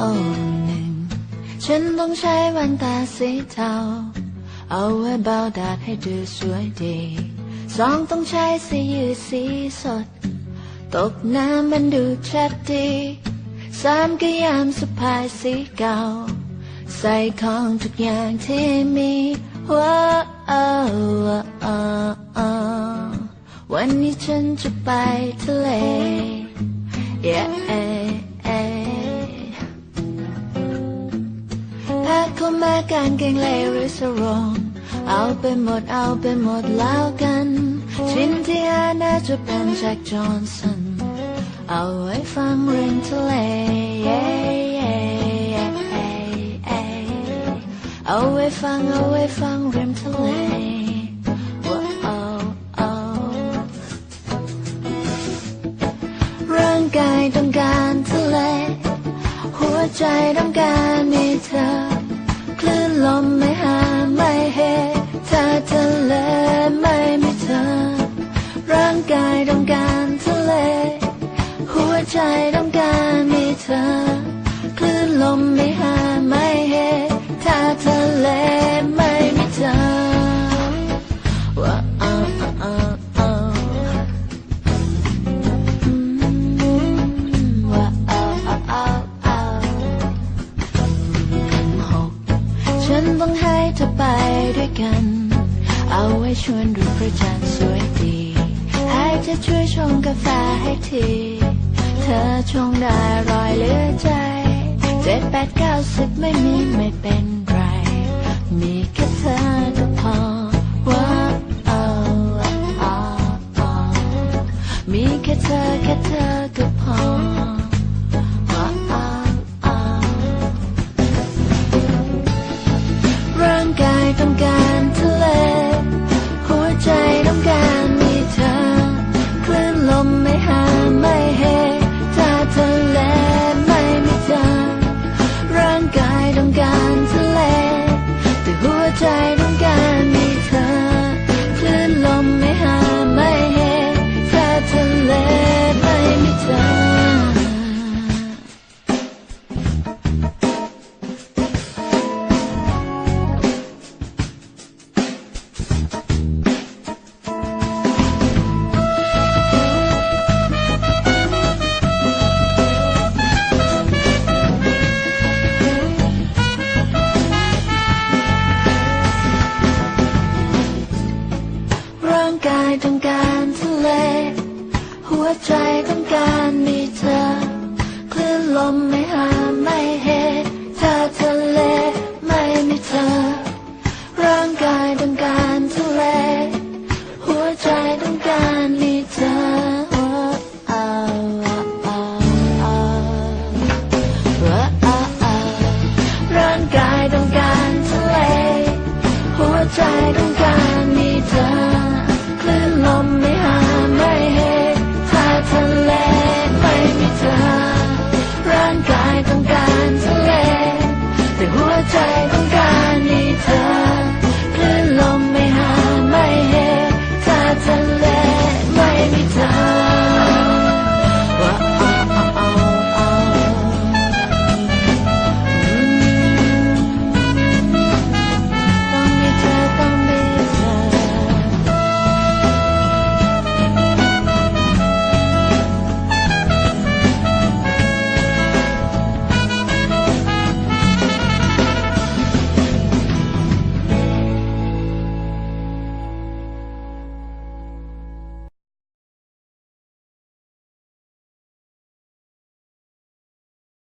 Oh, หนึ่งฉันต้องใช้แว่นตาสีเทา เอาไว้เบาดาดให้ดูสวยดีสองต้องใช้สียืดสีสด ตกน้ำมันดูชัดดีสามก็ยามสะพายสีเก่า ใส่ของทุกอย่างที่มีว้าววันนี้ฉันจะไปทะเล กางเกงเลหรือสรงเอาไปหมดเอาไปหมดแล้วกันชินที่หาน่าจะเป็นแจ็คจอห์นสัน เอาไว้ฟังริมทะเล เอาไว้ฟังเอาไว้ฟังริมทะเลว้าวเอาร่างกายต้องการทะเล หัวใจต้องการมีเธอ ลมไม่หาไม่เฮถ้าทะเลไม่มีเธอ ร่างกายต้องการทะเล หัวใจต้องการมีเธอ กัน เอาไว้ชวนดูพระจันทร์สวยดีให้เธอช่วยชงกาแฟให้ที เธอชงได้รอยเหลือใจเจ็ดแปดเก้าสิบไม่มีไม่เป็นไร มีแค่เธอก็พอว้าวอ้าวมีแค่เธอแค่เธอ ต้องการทะเล หัวใจต้องการมีเธอคลื่นลมไม่